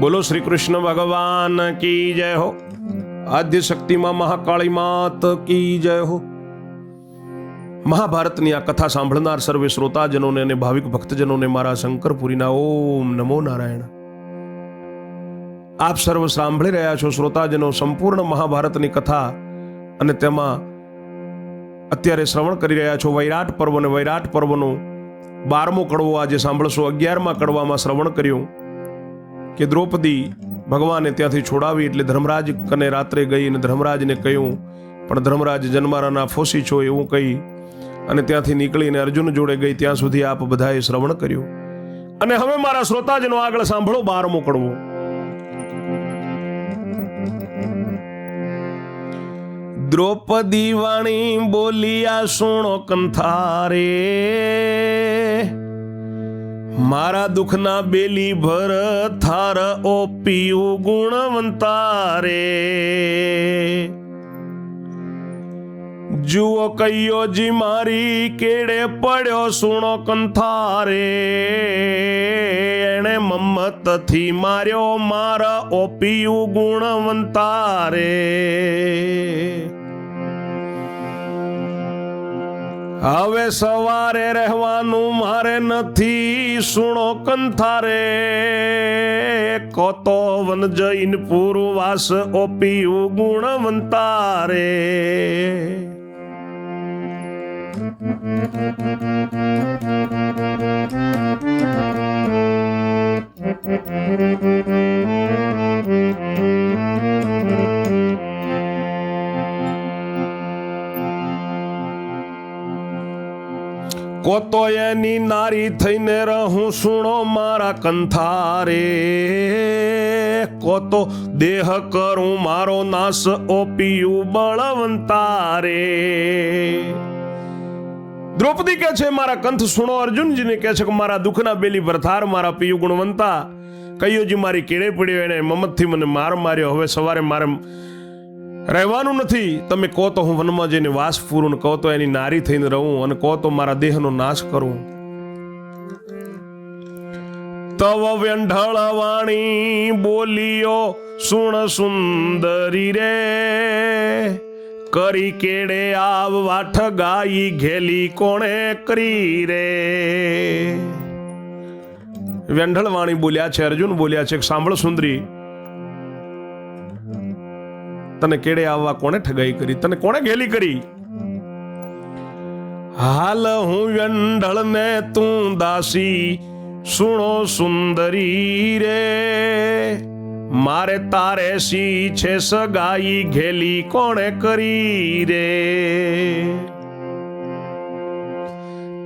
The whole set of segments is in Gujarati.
બોલો શ્રી કૃષ્ણ ભગવાન કી જય હો? આદ્ય શક્તિમાં મહાકાળી માત કી જય હો? મહાભારતની આ કથા સાંભળનાર સર્વે શ્રોતાજનોને અને ભાવિક ભક્તજનોને મારા શંકરપુરીના ઓમ નમો નારાયણ. આપ સર્વ સાંભળી રહ્યા છો શ્રોતાજનો સંપૂર્ણ મહાભારતની કથા અને તેમાં અત્યારે શ્રવણ કરી રહ્યા છો વૈરાટ પર્વ અને વૈરાટ પર્વનો બારમો કડવો આજે સાંભળશો. અગિયારમા કડવામાં શ્રવણ કર્યું. કે દ્રૌપદી ભગવાને ત્યાંથી છોડાવી એટલે ધર્મરાજ કને રાત્રે ગઈ અને ધર્મરાજને કહ્યું, પણ ધર્મરાજ જન્મારાના ફોસી છો એવું કહી અને ત્યાંથી નીકળીને અર્જુન જોડે ગઈ, ત્યાં સુધી આપ બધાએ શ્રવણ કર્યું. અને હવે મારા શ્રોતાજનો આગળ સાંભળો બારમો કડવો દ્રૌપદી વાણી બોલિયા, સુણો કંથારે. મારા દુઃખના બેલી ભર થાર ઓ પીયું ગુણવંતારે. જુઓ કૈયો જી મારી કેડે પડ્યો સુણો કંથારે. એણે મમ્મતથી માર્યો મારા ઓ પીયું ગુણવંતારે. હવે સવારે રહેવાનું મારે નથી. સુણો કંથારે. કોતો વન જૈન પૂર્વાસ ઓપિયું ગુણવંતારે. કોતો એની નારી થઈને રહું સુણો મારા કંથારે. કોતો દેહ કરું મારો નાશ ઓપિયું બળવંતારે. દ્રૌપદી કે છે, મારા કંથ સુણો અર્જુનજીને કહે છે કે મારા દુઃખના બેલી ભરથાર મારા પિયુ ગુણવંતા. કૈયોજી મારી કેળે પડ્યો એને મમતથી મને માર માર્યો. હવે સવારે મારે રહેવાનું નથી. તમે કહો તો હું વનમાં જઈને વાસ પૂરું કહો તો એની નારી થઈને રહું અને કહો તો મારા દેહનો નાશ કરું. તવ વ્યંઢળ વાણી બોલીઓ સુણ સુંદરી રે, કરી કેડે આવ વાઠ ગાઈ ઘેલી કોણે કરી રે? વ્યંઢળ વાણી બોલ્યા છે, અર્જુન બોલ્યા છે સાંભળ સુંદરી તને કેડે આવવા કોણે ઠગાઈ કરી? તને કોણે ગેલી કરી? હાલ હું વ્યંઢળ ને તું દાસી, સુણો સુંદરી રે. મારે તારે સી છે સગાઈ ઘેલી કોણે કરી રે?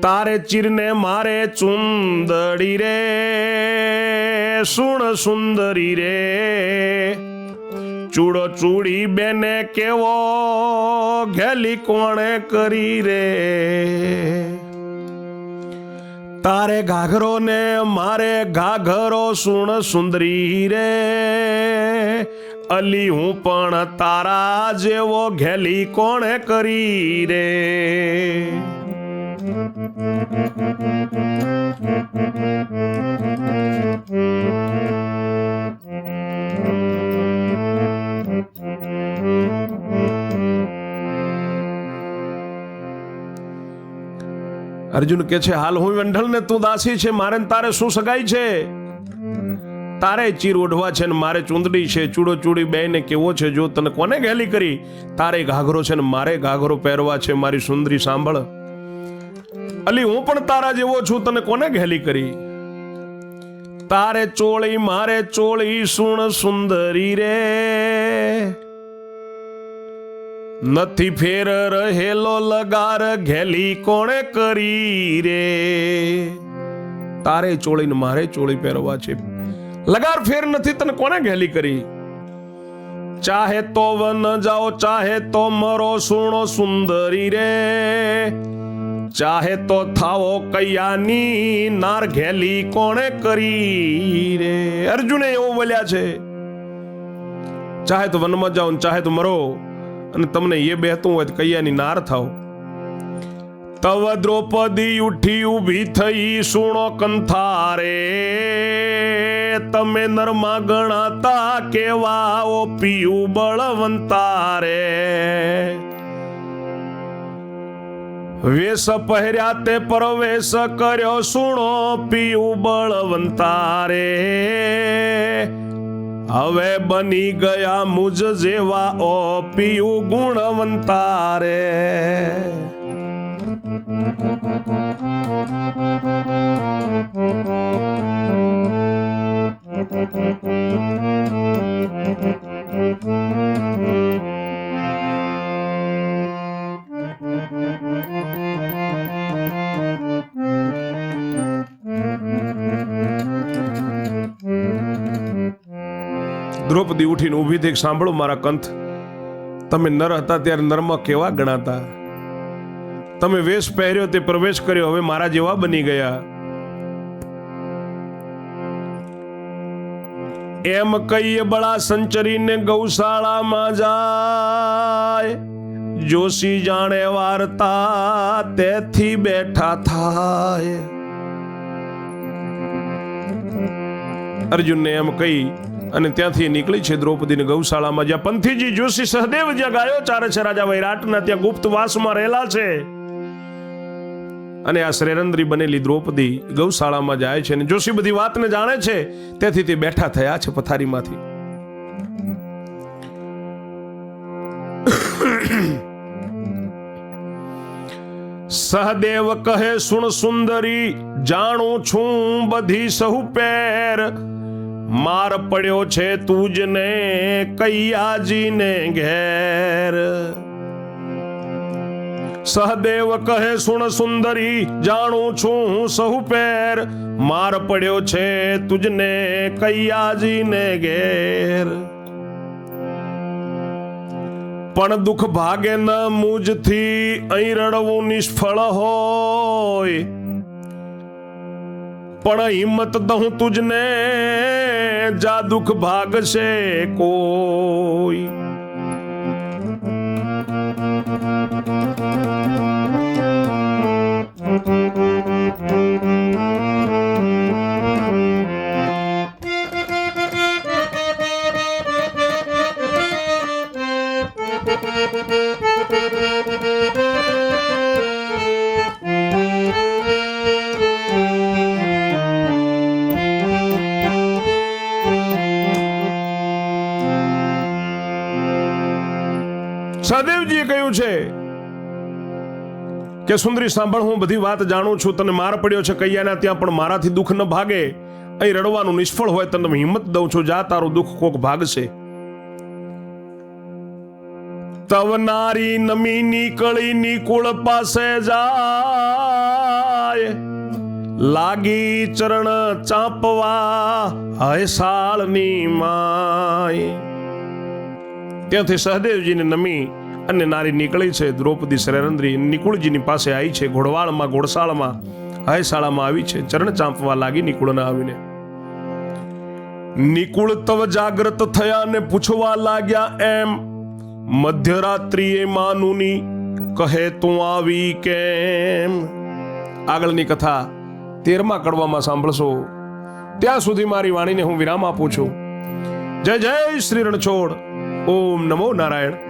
તારે ચીરને મારે ચુંદડી રે. સુણ સુંદરી રે. ચૂડો ચૂડી બેને કેવો ઘેલી કોણે કરી રે? તારે ઘાઘરો ને મારે ઘાઘરો સુણ સુંદરી રે. અલી હું પણ તારા જેવો ઘેલી કોણે કરી રે? અર્જુન કે છે, હાલ હું વેંઢળ ને તું દાસી છે, મારે તારે શું સગાઈ છે? તારે ચીર ઓઢવા છે ને મારે ચૂંદડી છે, ચૂડો ચૂડી બે ને કેવો છે, જો તને કોને ગેલી કરી? તારે ઘાઘરો છે ને મારે ઘાઘરો પહેરવા છે, મારી સુંદરી સાંભળ. અલી, હું પણ તારા જેવો છું, તને કોને ઘેલી કરી? તારે ચોળી, મારે ચોળી, સુણ સુંદરી રે. નથી ફેર રહેલો લગાર ઘેલી કોણે કરી રે? તારે ચોળીને મારે ચોળી પહેરવા છે. લગાર ફેર નથી, તને કોને ઘેલી કરી? ચાહે તો વન જાઓ, ચાહે તો મરો સુણો સુંદરી રે. ચાહે તો થાવો કૈયાની નાર ઘેલી કોણે કરી રે? અર્જુને એવું બોલ્યા છે. ચાહે તો વનમાં જાઓ ચાહે તો મરો. અને તમને એ બેહતું હોય તો કૈયાની નાર થાવ. તવ દ્રૌપદી ઉઠી ઊભી થઈ, સુણો કંથારે, તમે નરમા ગણાતા કેવા ઓ પિયું બળવંતા વેશ પહેર્યા તે પરવેશ કર્યો, સુણો પિયું બળવંતા રે હવે બની ગયા મુજ જેવા ઓ પીયું ગુણવંતા રે દ્રૌપદી ઉઠીને ઊભી થઈ સાંભળો મારા કંથ. તમે નર હતા ત્યારે નરમાં કેવા ગણાતા? તમે વેશ પહેર્યો તે પ્રવેશ કર્યો, હવે મારા જેવા બની ગયા. એમ કહીએ બળા સંચરીને ગૌશાળામાં જાય. જોશી જાણે વાર્તા તેથી બેઠા થાય. અર્જુનને એમ કહી અને ત્યાંથી નીકળી છે દ્રૌપદીને ગૌશાળામાં, જ્યાં પંથીજી જોશી સહદેવ જ્યાં ગાયો ચારે છે, રાજા વૈરાટના ત્યાં ગુપ્ત વાસમાં રહેલા છે. અને આ શ્રેરંદ્રી બનેલી દ્રૌપદી ગૌશાળામાં જાય છે અને જોશી બધી વાતને જાણે છે, તેથી તે બેઠા થયા છે પથારીમાંથી. સહદેવ કહે, સુણ સુંદરી, જાણું છું બધી સહુ પેર. માર પડ્યો છે તુજને, કૈયાજીને ઘેર. સહદેવ કહે, સુણ સુંદરી, જાણું છું સહુ પેર. માર પડ્યો છે તુજને, કૈયાજીને ઘેર. પણ દુઃખ ભાગે ન મુજથી, અહીં રડવું નિષ્ફળ હોય. પણ હિંમત દઉં તુજને જા દુઃખ ભાગશે કોઈ. સહદેવજીએ કહ્યું છે કે, સુંદરી, સાંભળ, હું બધી વાત જાણું છું. તને માર પડ્યો છે કૈયાના ત્યાં, પણ મારાથી દુઃખ ન ભાગે. અહીં રડવાનું નિષ્ફળ હોય તને હિંમત દઉં છું. જા, તારું દુઃખ કોક ભાગશે. તવ નારી નમી નીકળી, નિકુળ પાસે જાય. લાગી ચરણ ચાંપવા હયસાળની માય. ત્યાંથી સહદેવજીને નમી અને નારી નીકળી છે. દ્રૌપદી શરેરંદ્રી નિકુળજીની પાસે આવી છે. ઘોડવાળમાં, ઘોડશાળમાં, હયશાળામાં આવી છે. ચરણ ચાંપવા લાગી નિકુળના આવીને. નિકુળ તવ જાગ્રત થયા ને પૂછવા લાગ્યા એમ, મધ્યરાત્રિએ માનુની કહે તું આવી કેમ? આગળની કથા તેરમા કડવામાં સાંભળશો. ત્યાં સુધી મારી વાણીને હું વિરામ આપું છું. જય જય શ્રી રણછોડ ઓમ નમો નારાયણ.